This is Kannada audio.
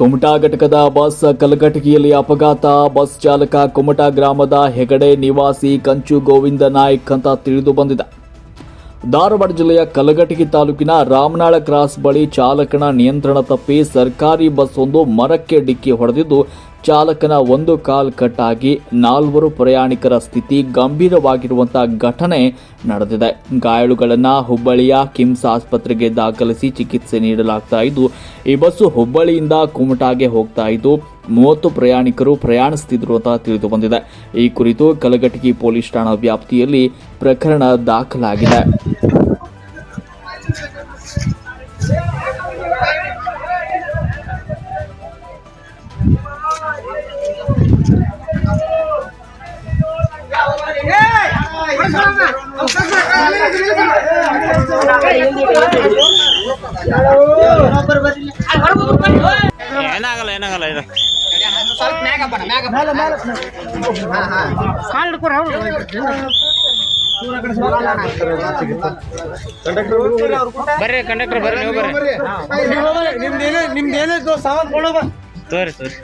ಕುಮಟಾ ಘಟಕದ ಬಸ್ ಕಲಘಟಗಿಯಲ್ಲಿ ಅಪಘಾತ. ಬಸ್ ಚಾಲಕ ಕುಮಟಾ ಗ್ರಾಮದ ಹೆಗಡೆ ನಿವಾಸಿ ಕಂಚು ಗೋವಿಂದ ನಾಯ್ಕ್ ಅಂತ ತಿಳಿದು ಬಂದಿದೆ. ಧಾರವಾಡ ಜಿಲ್ಲೆಯ ಕಲಘಟಗಿ ತಾಲೂಕಿನ ರಾಮನಾಳ ಕ್ರಾಸ್ ಬಳಿ ಚಾಲಕನ ನಿಯಂತ್ರಣ ತಪ್ಪಿ ಸರ್ಕಾರಿ ಬಸ್ ಒಂದು ಮರಕ್ಕೆ ಡಿಕ್ಕಿ ಹೊಡೆದಿದ್ದು ಚಾಲಕನ ಒಂದು ಕಾಲ್ ಕಟ್ಟಾಗಿ ನಾಲ್ವರು ಪ್ರಯಾಣಿಕರ ಸ್ಥಿತಿ ಗಂಭೀರವಾಗಿರುವಂತಹ ಘಟನೆ ನಡೆದಿದೆ. ಗಾಯಾಳುಗಳನ್ನು ಹುಬ್ಬಳ್ಳಿಯ ಕಿಮ್ಸ್ ಆಸ್ಪತ್ರೆಗೆ ದಾಖಲಿಸಿ ಚಿಕಿತ್ಸೆ ನೀಡಲಾಗ್ತಾ ಇದ್ದು, ಈ ಬಸ್ಸು ಹುಬ್ಬಳ್ಳಿಯಿಂದ ಕುಮಟಾಗೆ ಹೋಗ್ತಾ ಇದ್ದು, ಮೂವತ್ತು ಪ್ರಯಾಣಿಕರು ಪ್ರಯಾಣಿಸುತ್ತಿದ್ದರು ಅಂತ ತಿಳಿದು ಬಂದಿದೆ. ಈ ಕುರಿತು ಕಲಘಟಗಿ ಪೊಲೀಸ್ ಠಾಣಾ ವ್ಯಾಪ್ತಿಯಲ್ಲಿ ಪ್ರಕರಣ ದಾಖಲಾಗಿದೆ. ಏನಾಗಲ್ಲ ಏನಾಗಲ್ಲ ಇದು. ಬರ್ರಿ ಕಂಡಕ್ಟರ್ ಬರ್ರಿ ನೀವು ಬರ್ರಿ. ನಿಮ್ದೇನಿತ್ತು ಸಾಮಾನು ಕೊಡೋದ ತೋರಿ ತೋರಿ